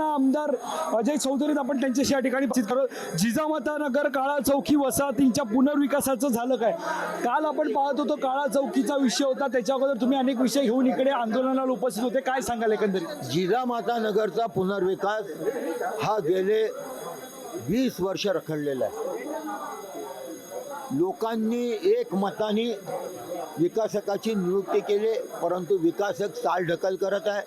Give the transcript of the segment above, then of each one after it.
आमदार अजय चौधरीत आपण त्यांच्याशी या ठिकाणी करू जिजामाता नगर काळा चौकी वसाहतींच्या पुनर्विकासाचं झालं काय? काल आपण पाहत होतो काळा चौकीचा विषय होता. त्याच्या अगोदर तुम्ही अनेक विषय घेऊन इकडे आंदोलनाला उपस्थित होते. काय सांगाल एकंदरीत? जिजामाता नगरचा पुनर्विकास हा गेले वीस वर्ष रखडलेला आहे. लोकांनी एक मताने विकासकाची नियुक्ती केली परंतु विकासक चालढकल करत आहे.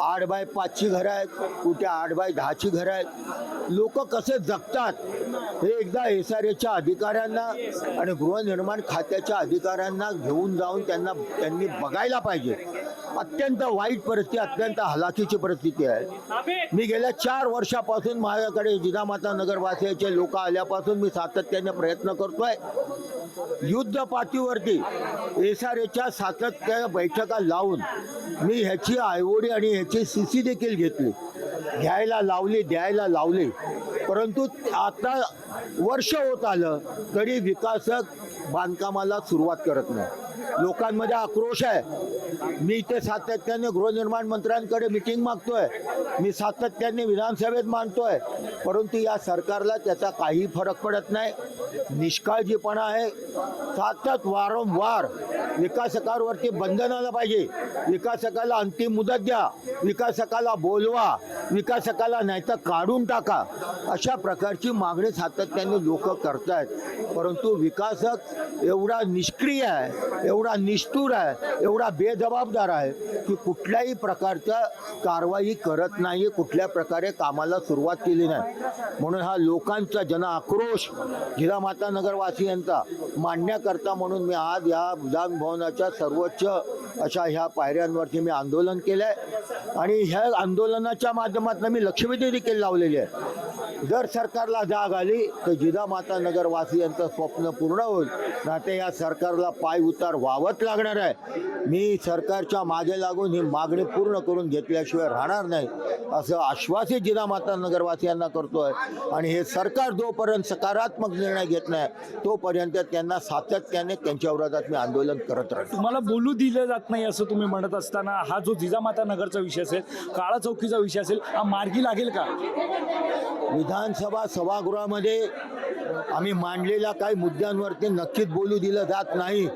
आठ बाय पाचची घरं आहेत कुठे आठ बाय दहाची घरं आहेत. लोक कसे जगतात हे एकदा एस आर एच्या अधिकाऱ्यांना आणि गृहनिर्माण खात्याच्या अधिकाऱ्यांना घेऊन जाऊन त्यांना त्यांनी बघायला पाहिजे. अत्यंत वाईट परिस्थिती अत्यंत हलाखीची परिस्थिती आहे. मी गेल्या चार वर्षापासून माझ्याकडे जिजामाता नगरवासियाचे लोक आल्यापासून मी सातत्याने प्रयत्न करतोय. युद्ध पातळीवरती एस आर एच्या सातत्या बैठका लावून मी ह्याची आयवडी आणि ह्याची सी सी देखील घेतली. घ्यायला लावली द्यायला लावली. परंतु आता वर्ष होत आलं तरी विकासक बांधकामाला सुरुवात करत नाही. लोकांमध्ये आक्रोश आहे. मी इथे सातत्याने गृहनिर्माण मंत्र्यांकडे मिटिंग मागतोय. मी सातत्याने विधानसभेत मांडतोय. परंतु या सरकारला त्याचा काही फरक पडत नाही. निष्काळजीपणा आहे. सतत वारंवार विकासकांवरती बंधन आलं पाहिजे. विकासकाला अंतिम मुदत द्या. विकासकाला बोलवा. विकासकाला नाहीतर काढून टाका. अशा प्रकारची मागणी सातत्याने लोक करतायत. परंतु विकासक एवढा निष्क्रिय आहे. एवढा निष्ठूर आहे एवढा बेजबाबदार आहे की कुठल्याही प्रकारच्या कारवाई करत नाही कुठल्या प्रकारे कामाला सुरुवात केली नाही. म्हणून हा लोकांचा जन आक्रोश जिजामाता नगरवासियांचा मांडण्याकरता म्हणून मी आज या विधानभवनाच्या सर्वोच्च अशा ह्या पायऱ्यांवरती मी आंदोलन केलं आहे आणि ह्या आंदोलनाच्या माध्यमातून मी लक्षवेधी देखील लावलेली आहे. जर सरकारला जाग आली तर जिजामाता नगरवासियांचं स्वप्न पूर्ण होईल. नाते या सरकारला पाय उतार व्हावंच लागणार आहे. मी सरकारच्या मागे लागून ही मागणी पूर्ण करून घेतल्याशिवाय राहणार नाही असं आश्वासित जिजामाता नगरवासियांना करतोय. आणि हे सरकार जोपर्यंत सकारात्मक निर्णय घेत नाही तोपर्यंत त्यांना सातत्याने त्यांच्या विरोधात मी आंदोलन करत राहतो तुम्हाला बोलू दिलं जात नाही असं तुम्ही म्हणत असताना हा जो जिजामाता नगरचा विषय असेल काळा चौकीचा विषय असेल हा मार्गी लागेल का? विधानसभा सभागृहामध्ये आम्ही मांडलेल्या काही मुद्द्यांवरती नक्कीच बोलू दिलं जात नाही.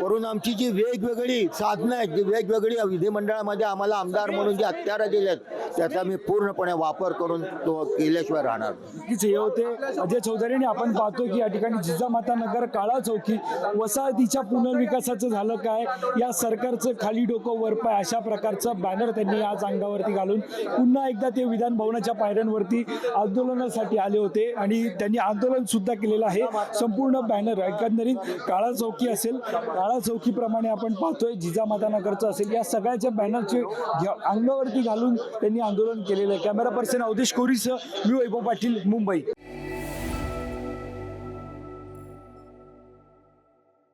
करून आमची जी वेगवेगळी साधनं आहेत जी वेगवेगळी विधिमंडळामध्ये आम्हाला आमदार म्हणून जी हत्यारं दिलेत त्याचा मी पूर्णपणे वापर करून तो केल्याशिवाय राहणार. नक्कीच हे होते. अजय चौधरी आणि आपण पाहतो की या ठिकाणी जिजामाता नगर काळा चौकी वसाहतीच्या पुनर्विकासाचं झालं काय? या सरकारचं खाली डोकं वर पाय अशा प्रकारचं बॅनर त्यांनी आज अंगावरती घालून पुन्हा एकदा ते विधान भवनाच्या पायऱ्यांवरती आंदोलनासाठी आले होते आणि त्यांनी आंदोलन सुद्धा केलेलं आहे. संपूर्ण बॅनर एकंदरीत काळा चौकी असेल. काळा चौकीप्रमाणे आपण पाहतोय. जिजामाता नगरचं असेल. या सगळ्याच्या बॅनरचे अंगावरती घालून त्यांनी आंदोलन केलेलं आहे. कॅमेरा पर्सन अवधेश कोरीसह मी वैभव पाटील मुंबई.